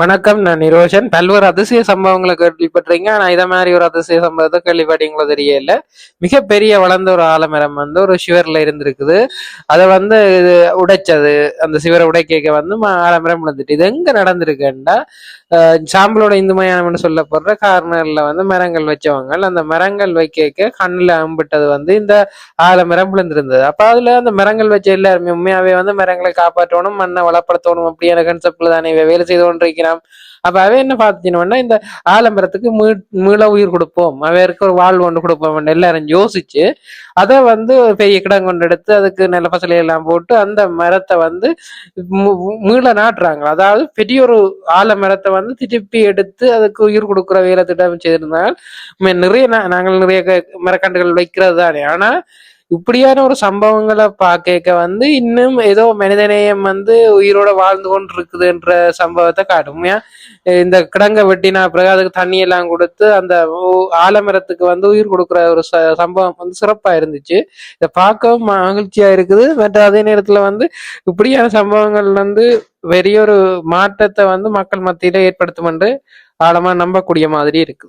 வணக்கம் நான் நிரோஷன். பல்வேறு அதிசய சம்பவங்களை கேள்விப்பட்டிருக்கீங்க. ஆனால் இதை மாதிரி ஒரு அதிசய சம்பவத்தை கேள்விப்பட்டீங்களோ தெரியல. மிகப்பெரிய வளர்ந்த ஒரு ஆலமரம் வந்து ஒரு சிவரில் இருந்திருக்குது. அதை வந்து இது உடைச்சது. அந்த சிவரை உடைக்க வந்து ஆலமரம் விழுந்துட்டு. இது எங்கே நடந்திருக்குன்னா சாம்பலோட இந்து மயானம்னு சொல்லப்படுற கார்னரில் வந்து மரங்கள் வச்சவங்க. அந்த மரங்கள் வைக்க கண்ணில் அம்பிட்டது வந்து இந்த ஆலமரம் விழுந்திருந்தது. அப்போ அதில் அந்த மரங்கள் வச்ச எல்லாருமே உண்மையாகவே வந்து மரங்களை காப்பாற்றணும் மண்ணை வளப்படுத்தணும் அப்படியான கன்செப்டில் தானே வேலை செய்து நினைக்கிறான். அப்ப அவ என்ன பார்த்துச்சுன்னா இந்த ஆலமரத்துக்கு மீ- மீள உயிர் கொடுப்போம். அவருக்கு ஒரு வாழ்வு ஒன்று கொடுப்போம் எல்லாரும் யோசிச்சு அதை வந்து பெரிய கிடம் கொண்டு எடுத்து அதுக்கு நல்ல பசலை எல்லாம் போட்டு அந்த மரத்தை வந்து மீள நாட்டுறாங்க. அதாவது பெரிய ஒரு ஆலமரத்தை வந்து திருப்பி எடுத்து அதுக்கு உயிர் கொடுக்குற வேலை திட்டம் செய்திருந்தால் நிறைய நாங்கள் நிறைய க- மரக்கன்றுகள் வைக்கிறது தானே. ஆனா இப்படியான ஒரு சம்பவங்களை பார்க்க வந்து இன்னும் ஏதோ மனிதநேயம் வந்து உயிரோட வாழ்ந்து கொண்டு இருக்குதுன்ற சம்பவத்தை காட்டும் இந்த கிடங்க வெட்டினா பிறகு அதுக்கு தண்ணி எல்லாம் கொடுத்து அந்த ஆலமரத்துக்கு வந்து உயிர் கொடுக்குற ஒரு ச- சம்பவம் வந்து சிறப்பா இருந்துச்சு. இதை பார்க்கவும் மகிழ்ச்சியா இருக்குது. பட் அதே நேரத்துல வந்து இப்படியான சம்பவங்கள் வந்து பெரிய ஒரு மாற்றத்தை வந்து மக்கள் மத்தியில ஏற்படுத்தும் என்று ஆழமா நம்பக்கூடிய மாதிரி இருக்கு